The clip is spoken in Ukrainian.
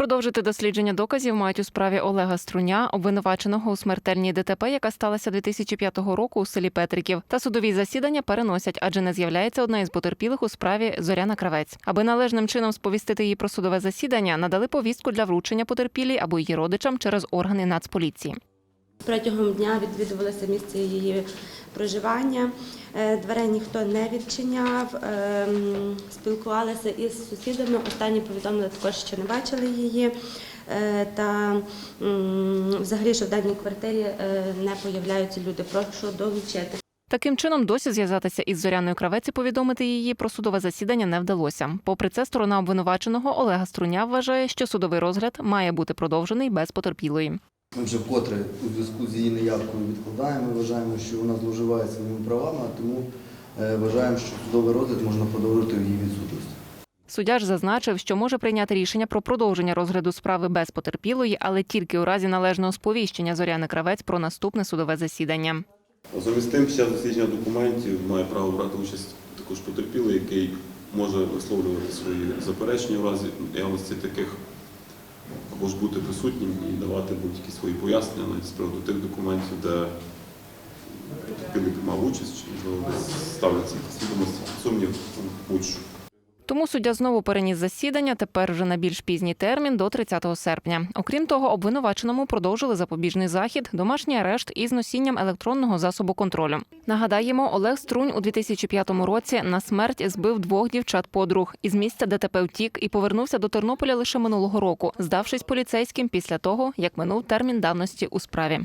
Продовжити дослідження доказів мають у справі Олега Струня, обвинуваченого у смертельній ДТП, яка сталася 2005 року у селі Петриків. Та судові засідання переносять, адже не з'являється одна із потерпілих у справі Зоряна Кравець. Аби належним чином сповістити її про судове засідання, надали повістку для вручення потерпілій або її родичам через органи Нацполіції. Протягом дня відвідувалося місце її проживання. Е, Дверей ніхто не відчиняв. ем, Спілкувалися із сусідами. Останні повідомили також, що не бачили її. Е, Та взагалі, що в даній квартирі е, не появляються люди. Прошу долучити. Таким чином, досі зв'язатися із Зоряною Кравець і повідомити її про судове засідання не вдалося. Попри це, сторона обвинуваченого Олега Струня вважає, що судовий розгляд має бути продовжений без потерпілої. Ми вже вкотре у зв'язку з її неявкою відкладаємо. Ми вважаємо, що вона зловживає своїми правами, а тому е, вважаємо, що судовий розгляд можна продовжити в її відсутності. Суддя ж зазначив, що може прийняти рішення про продовження розгляду справи без потерпілої, але тільки у разі належного сповіщення Зоряни Кравець про наступне судове засідання. Із тим, під час дослідження документів має право брати участь також потерпілий, який може висловлювати свої заперечення в разі наявності таких, або бути присутнім і давати будь-які свої пояснення навіть з приводу тих документів, де потерпілий мав участь, чи ставляться якісь відомості сумнів, ну, будь-що. Тому суддя знову переніс засідання тепер вже на більш пізній термін до 30 серпня. Окрім того, обвинуваченому продовжили запобіжний захід, домашній арешт із носінням електронного засобу контролю. Нагадаємо, Олег Струнь у 2005 році на смерть збив двох дівчат подруг. Із місця ДТП втік і повернувся до Тернополя лише минулого року, здавшись поліцейським після того, як минув термін давності у справі.